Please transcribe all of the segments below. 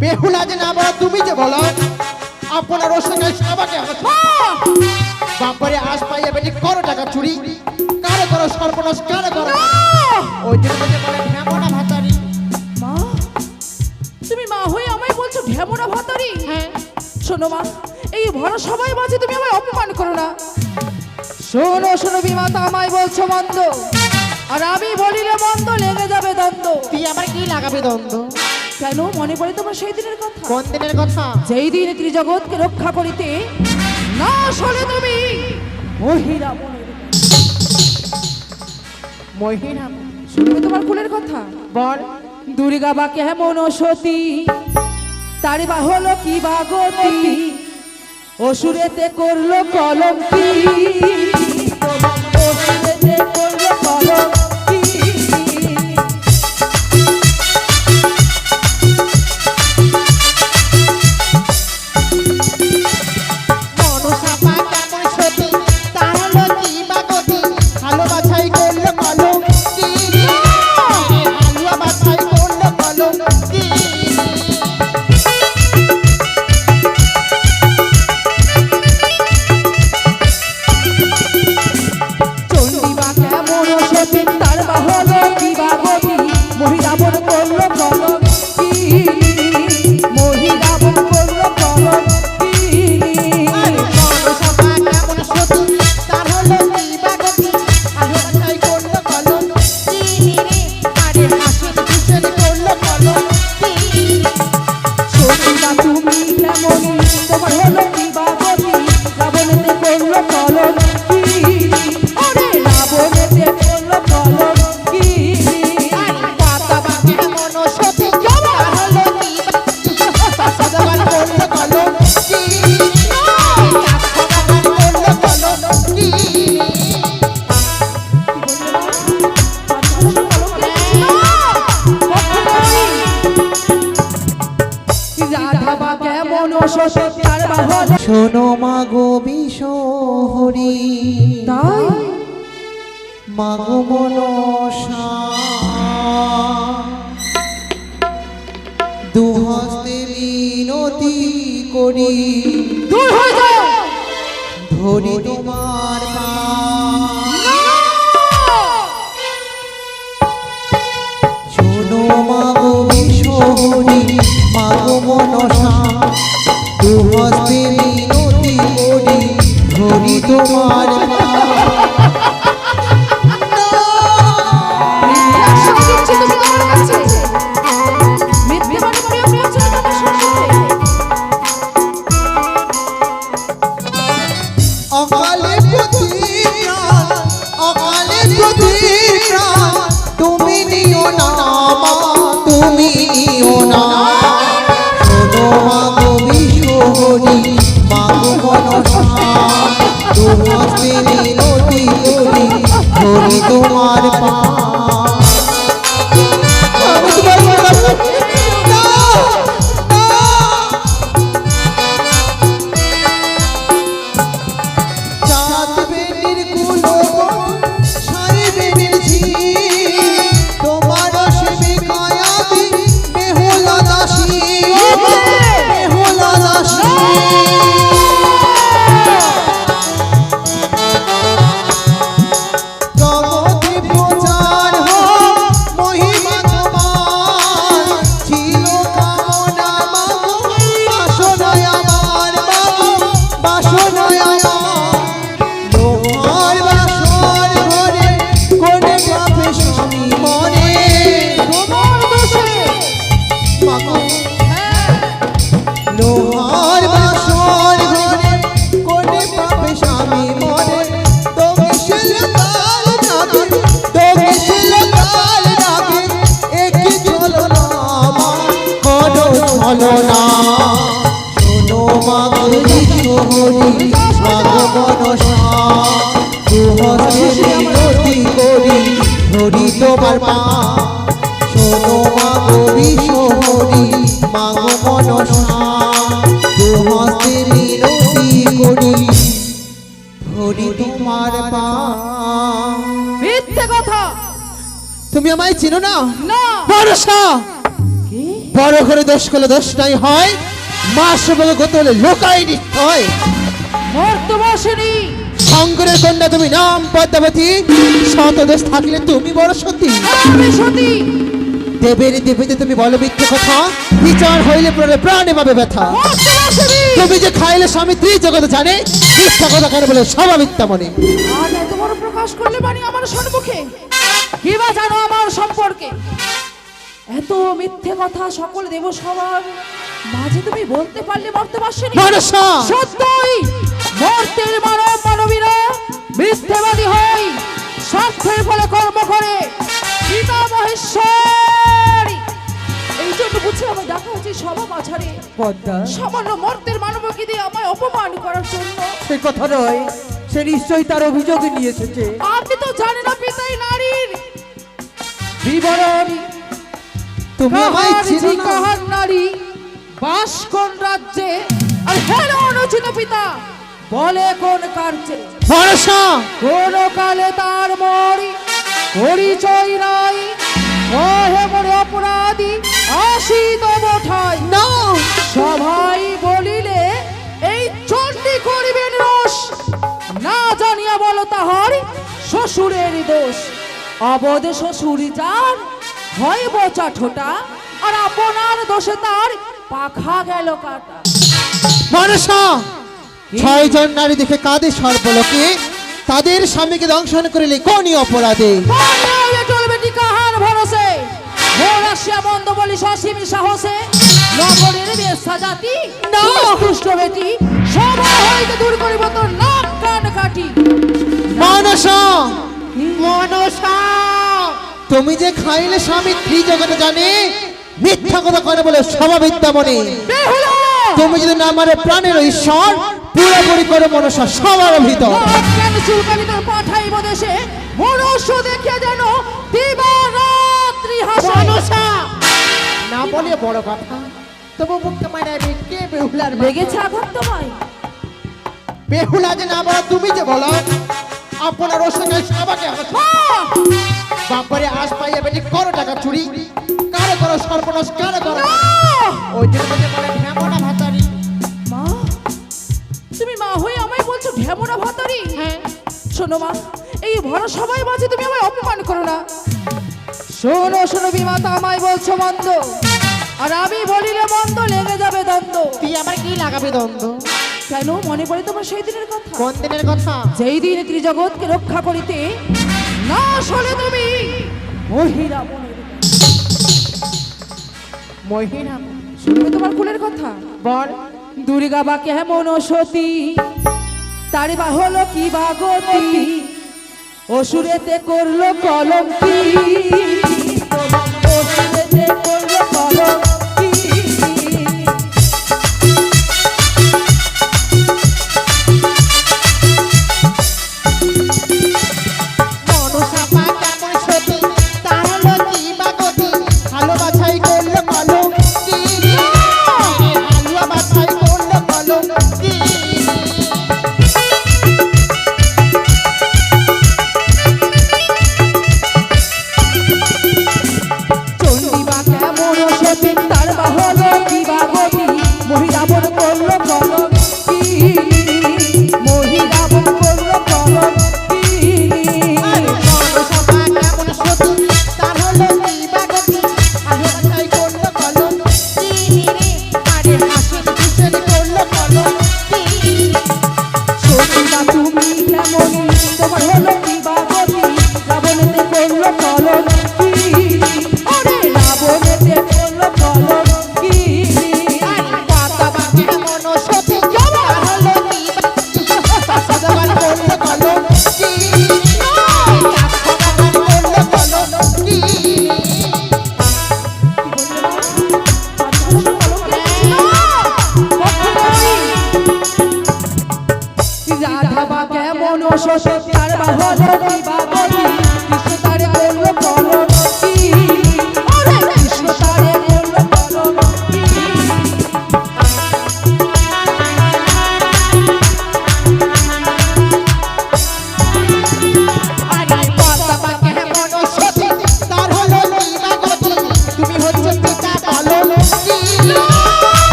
বেহুলা যে না বলো তুমি যে বলো আপনার ওর সঙ্গে সবাকে হাসো বাপরে আশ পাইয়া বেটি করো টাকা চুরি। কারে করো সর্বনাশ কারে করো? ওই জন্য যে বলে ঢেমনা ভাতারি। মা তুমি মা হয়ে আমায় বলছো ঢেমনা ভাতারি? হ্যাঁ। শোনো মা এই ভরা সবাই মাঝে তুমি আমায় অপমান করো না। শোনো শোনো বিমাতা আমায় বলছো মন্দ। আর আমি বলিলে মন্দ লেগে যাবে দ্বন্দ্ব। তুই আমার কি লাগাবে দ্বন্দ্ব? কেন? মনে পড়ে তোমার সেই দিনের কথা? কোন দিনের কথা? যেই দিন ত্রিজগৎকে রক্ষা করিতে না শোনে তুমি মহিলা মহিলা শুনবে তোমার কুলের কথা? বল। দুর্গা বা কেমন সতী? তার বা হলো কি বা গতি? অসুরেতে করল কলঙ্কি অসুরেতে করল শোনো মা গো বিশহরি। তাই? মা গো মনসা। দুহস্তে মিনতি করি। ধরি তোমার শোনো মা গো বিশহরি মা গো মনসা। করি ধরি তোমার তোমার পা শোনো মাগো বিশহরি মাগো মনসা। দুহস্তে মিনতি করি ধরি তোমার পা। মিথ্যে কথা। তুমি আমায় চিনো না? কি? বড় করে দোষ করলে দোষ নাই হয়। মাস বলে গত হলে লোকাই হয় মর্ত বসেনি কন্যা তুমি নাম পদ্মাবতী। শত দোষ থাকলে তুমি বড় সতী। আমি সতী। দেবের দেবীতে তুমি বলো মিথ্যে কথা। বিচার হইলে প্রাণে প্রাণে পাবে ব্যথা। তুমি যে খাইলে স্বামী ত্রিজগত জানে। মিথ্যা কথা কেন বলে? সবা মিথ্যা মনে। বড় প্রকাশ করলে মানে আমার সম্মুখে। কি বা জানো আমার সম্পর্কে? এত মিথ্যে কথা সকল দেব সবার মাঝে তুমি বলতে পারলে মরতে মানসা সত্যই মর্তের মানব মানবীরা মিথ্যেবাদী হয় স্বার্থের ফলে কর্ম করে। মহেশ্বর! এই জন্য বুঝে আমি দেখা হচ্ছে সভা মাঝারে। পদ্মা। সামান্য মর্তের মানবকে দিয়ে আমায় অপমান করার জন্য। সে কথা নয় সে নিশ্চয়ই তার অভিযোগ নিয়ে এসেছে আপনি তো জানেন না পিতাই নারীর। বিবরণ তুমি আমায় চিনো না? কাহার নারী বাস কোন রাজ্যে? আর হেন অনুচিত পিতা। বলে কোন কার্যে? মানসা কোন কালে তার মরি? পরিচয় নাই। কহে মরে অপরাধী আসি তব ঠাই। না। সবাই বলিলে এই চণ্ডী করিবেন রোষ না জানিয়া বলো তাহার শ্বশুরের দোষ। অবধ শ্বশুরি যার হয় বচা ঠোঁটা আর আপনার দোষে তার পাখা গেল কাটা। মানসা ছয়জন নারী দেখে কাঁদে সর্বলোকে। তাদের স্বামীকে দংশন করিলে কোনই অপরাধে? চলবে কাহার ভরসে। ভোর আসিয়া বন্ধ বলি সসীম সাহসে। নগরের বেশা জাতি দুষ্ট বেটি সবাই হইতে দূর করিব তোর নাক কান কাটি। মানসা মনসা তুমি যে খাইলে স্বামী ত্রিজগতে জানে মিথ্যা কথা করে বলে মিথ্যা মনে। তুমি যদি না মারে প্রাণের ঈশ্বর পুরোপুরি করে মনসা সবার ভিতর। কেন চুলকানি তোর পাঠাইব দেশে মনুষ্য দেখে যেন দিবারাত্রি হাসে না বলে বড় কথা তবু মুখকে মারাবি কে বেহুলার? লেগেছে আঘাত তোমায়। বেহুলা যে না বলো তুমি যে বলো আপনার সঙ্গে সবাকে! বাপরে আশ পাইয়া বেটি করো টাকা চুরি? কারে করো সর্বনাশ কারে করো! ওই জন্য বলে ঢেমনা ভাতারি। মা তুমি মা হয়ে আমায় বলছো ঢেমনা ভাতারি? হ্যাঁ। শোনো মা এই ভরা সবাই মাঝে তুমি আমায় অপমান করো না। শোনো শোনো বিমাতা আমায় বলছো মন্দ। আর আমি বলিলে মন্দ লেগে যাবে দ্বন্দ্ব। তুই আমার কি লাগাবে দ্বন্দ্ব? কেন মনে পড়ে তোমার সেই দিনের কথা? কোন দিনের কথা? যেই দিন ত্রিজগৎকে রক্ষা করিতে না শোনে তুমি মহিলা মহিলা শুনবে তোমার কুলের কথা? বল। দুর্গা বা কেমন সতী? তার বা হলো কি বা গতি? অসুরেতে করল কলঙ্কি অসুরেতে করল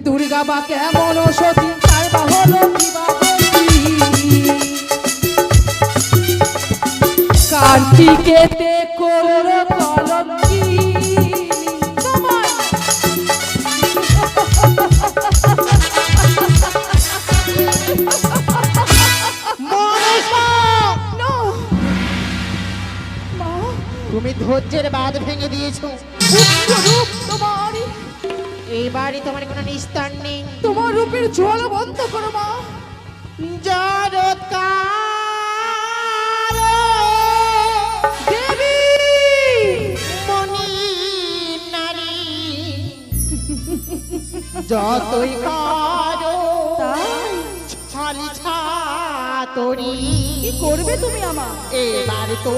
দুর্গা বা কেমন সতী যতই কারও ছাড়ি ছা তরি কি করবে তুমি আমার এবার তো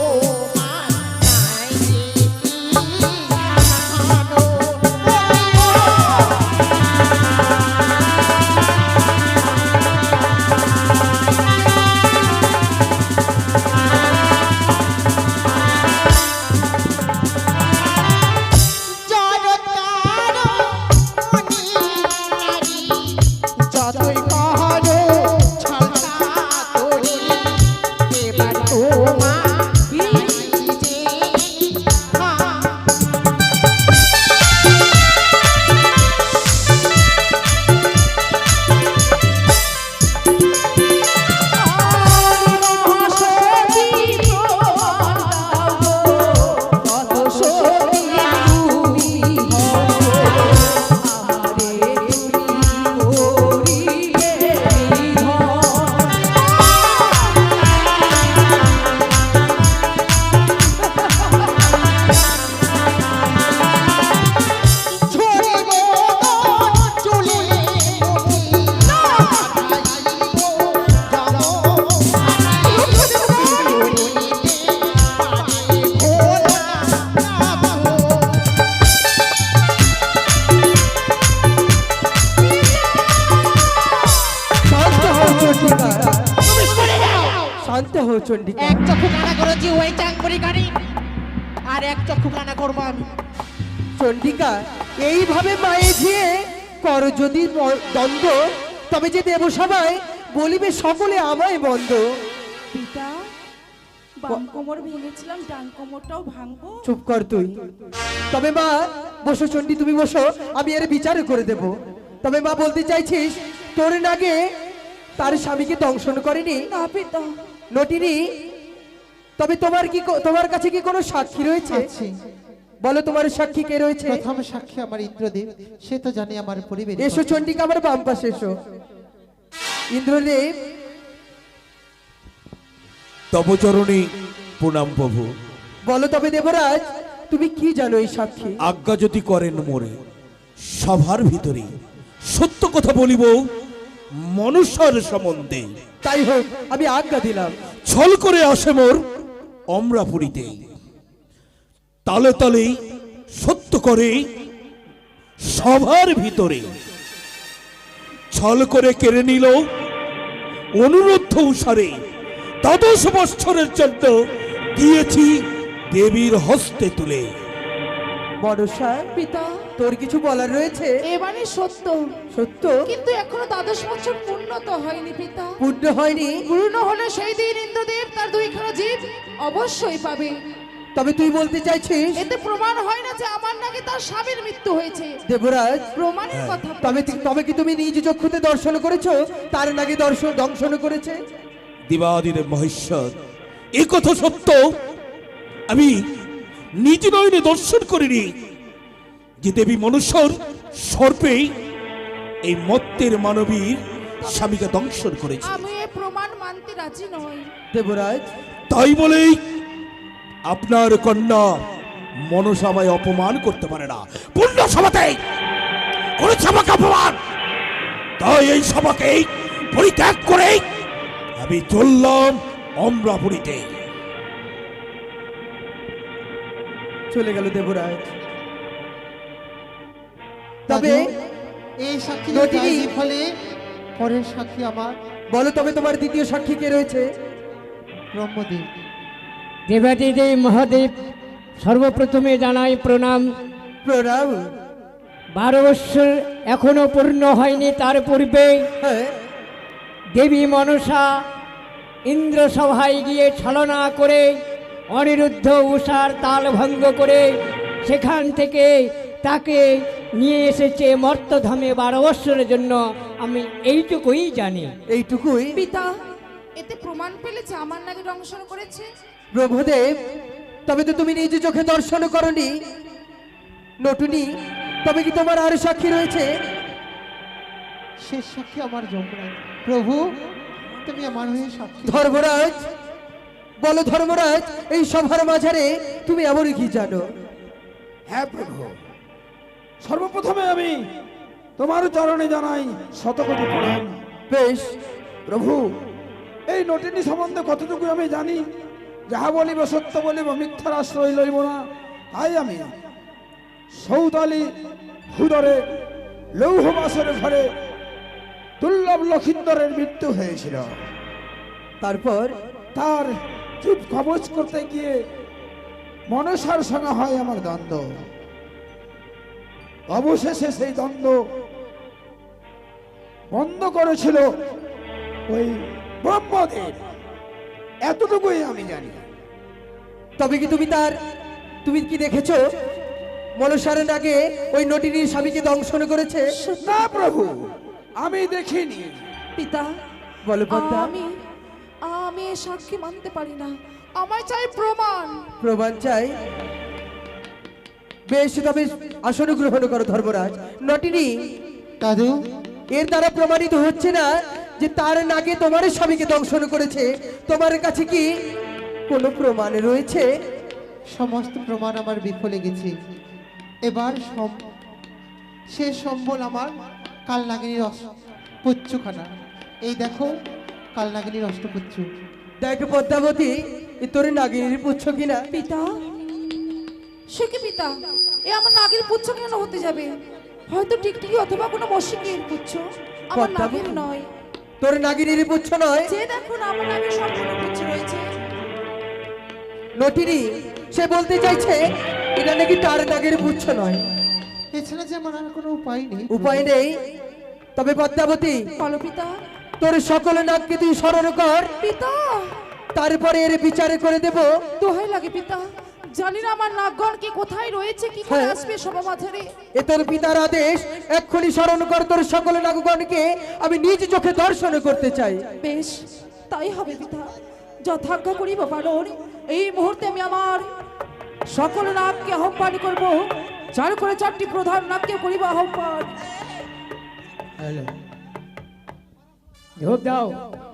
শান্ত হও চন্ডিকা। এক চক্ষু কানা করেছি ওই চাঙ্গুরি গাড়ি আর এক চক্ষু কানা করব আমি। চন্ডিকা এইভাবে মায়ে ঝিয়ে কর যদি দ্বন্দ্ব। তবে যে দেব সবাই বলিবে সকলে আমায় বন্ধ। পিতা বাম কোমর ভেঙেছিলাম ডান কোমরটাও ভাঙবো। চুপ কর তুই। তবে মা বসো চন্ডী তুমি বসো আমি এর বিচার করে দেব। তবে মা বলতে চাইছিস তোর নাগে তার স্বামীকে দংশন করেনি? না পিতা। নটিনি তবে তোমার কি তোমার কাছে কি কোনো সাক্ষী রয়েছে? আছে। বলো তোমার সাক্ষী কে রয়েছে? প্রথম সাক্ষী আমার ইন্দ্রদেব সে তো জানে আমার পরিবেশ। এসো চন্ডিকা আমার বাম পাশে এসো। ইন্দ্রদেব। তপচরণে প্রণাম প্রভু। বলো তবে দেবরাজ তুমি কি জানো এই সাক্ষী? আজ্ঞা যদি করেন মোরে সভার ভিতরে সত্য কথা বলিব মনুষ্যর সম্বন্ধে। তাই হোক, আমি আজ্ঞা দিলাম। ছল করে আসে মোর অমরাপুরীতে। তালে তালে সত্য করে সভার ভিতরে। ছল করে কেড়ে নিল অনুরোধ অনুসারে দ্বাদশ বৎসরের জন্য দিয়েছি দেবীর হস্তে তুলে। বড়সা পিতা। তোর কিছু বলার রয়েছে? এবারে সত্য। সত্য? কিন্তু এখনও দ্বাদশ বছর পূর্ণ তো হয়নি পিতা। পূর্ণ হয়নি? পূর্ণ হলে সেই দিন ইন্দ্রদেব তার দুইখানা জীব অবশ্যই পাবে। তবে তুই বলতে চাইছিস? এতে প্রমাণ হয় না যে আমার নাকি তার স্বামীর মৃত্যু হয়েছে। দেবরাজ প্রমাণের কথা তবে তবে কি তুমি নিজ চক্ষুতে দর্শন করেছ? তার নাকি দর্শন দংশন করেছে? দিবাদির মহেশ্বর এ কথা সত্য? আমি নিজ নয়নে দর্শন করিনি। যে দেবী মনুষ্যর সর্পে এই মত্তের মানবীর স্বামীকে দংশন করেছে। আমি এ প্রমাণ মানতে রাজি নই। দেবরাজ। তাই বলেই আপনার কন্যা মনসামায় অপমান করতে পারে না। পূর্ণ সভাতে কোন সভাকে অপমান। তাই এই সভাকে পরিত্যাগ করে আমি চললাম অমরাপুরীতে। চলে গেল দেবরাজ। তবে এই সাক্ষী। ফলে পরের সাক্ষী আমার বলো তবে তোমার দ্বিতীয় সাক্ষী কে রয়েছে? ব্রহ্মদেব। দেবাদিদেব মহাদেব সর্বপ্রথমে জানাই প্রণাম। প্রণাম। বারো বৎসর এখনও পূর্ণ হয়নি তার পূর্বে হ্যাঁ। দেবী মনসা ইন্দ্রসভায় গিয়ে ছলনা করে অনিরুদ্ধ উষার তাল ভঙ্গ করে সেখান থেকে তাকে নিয়ে এসেছে মর্তধামে বারো বৎসরের জন্য। আমি এইটুকুই জানি। এইটুকুই? পিতা এতে প্রমাণ পেলে যে আমার নাকি দংশন করেছে। প্রভুদেব তবে তো তুমি নিজে চোখে দর্শন করনি। নটুনি তবে কি তোমার আর সাক্ষী রয়েছে? শেষ সাক্ষী আমার যমরাজ। প্রভু তুমি আমার হয়ে সাক্ষী। ধর্মরাজ বলো ধর্মরাজ এই সভার মাঝারে তুমি এমন কি জানো? হ্যাঁ প্রভু। সর্বপ্রথমে আমি তোমার চরণে জানাই শতকোটি প্রণাম। বেশ। প্রভু এই নটিনী সম্বন্ধে কতটুকু আমি জানি যাহা বলিব সত্য বলিব মিথ্যার আশ্রয় লইব না। তাই আমি সৌতালি হুদরে লৌহ বাসরে ঘরে দুর্লভ লক্ষিন্দরের মৃত্যু হয়েছিল। তারপর? তার চুপ কবচ করতে গিয়ে মনসার সঙ্গে হয় আমার দ্বন্দ্ব। অবশেষে সেই দ্বন্দ্ব বন্ধ করেছিল ওই ব্রহ্মদেব। এতটুকুই আমি জানি। তবে কি তুমি তার তুমি কি দেখেছ? মনসারের আগে ওই নটিনীর স্বামীকে দংশন করেছে? না প্রভু আমি দেখিনি। পিতা বলো আমি আমি সাক্ষী মানতে পারি না। আমার চাই প্রমাণ। প্রমাণ চাই? বেশ তবে আসন গ্রহণ করো ধর্মরাজ। নটিনী দাদু। এর দ্বারা প্রমাণিত হচ্ছে না যে তার নাকে তোমার স্বামীকে দংশন করেছে। তোমার কাছে কি কোনো প্রমাণ রয়েছে? সমস্ত প্রমাণ আমার বিফলে গেছে। এবার সম- শেষ সম্বল আমার কালনাগিনীর অস- পুচ্ছখানা। এই দেখো কালনাগিনীর অষ্টপুচ্ছ দেখ পদ্মাবতী এ তোর নাগিনীর পুচ্ছ কিনা? পিতা? সে কি পিতা? এ আমার নাগের পুচ্ছ কেন হতে যাবে? হয়তো টিকটিকি অথবা কোনো মশিকের পুচ্ছ আমার। নাগের নয়। তোর নাগিনীর পুচ্ছ নয়? যে দেখুন আমার নাগের সম্পূর্ণ পুচ্ছ রয়েছে। নটিনী সে বলতে চাইছে এটা নাকি তার নাগের পুচ্ছ নয়। এছাড়া যে আমার আর কোনো উপায় নেই। উপায় নেই? তবে পদ্মাবতী বলো পিতা। তোর সকল নাগকে তুই স্মরণ কর। পিতা। তারপরে এর বিচারে করে দেব। দোহাই লাগে পিতা। জানি না আমার নাগগণ কে কোথায় রয়েছে কি করে হ্যাঁ। আসবে মাঝারে। এ তোর পিতার আদেশ। এক্ষুনি স্মরণ কর তোর সকল নাগগণকে আমি নিজ চোখে দর্শন করতে চাই। বেশ তাই হবে পিতা। যথাজ্ঞা করিব পালন। এই মুহূর্তে আমি আমার সকল নাগকে আহ্বান করব। চার করে চারটি প্রধান নাগকে করিব আহ্বান। Rodal.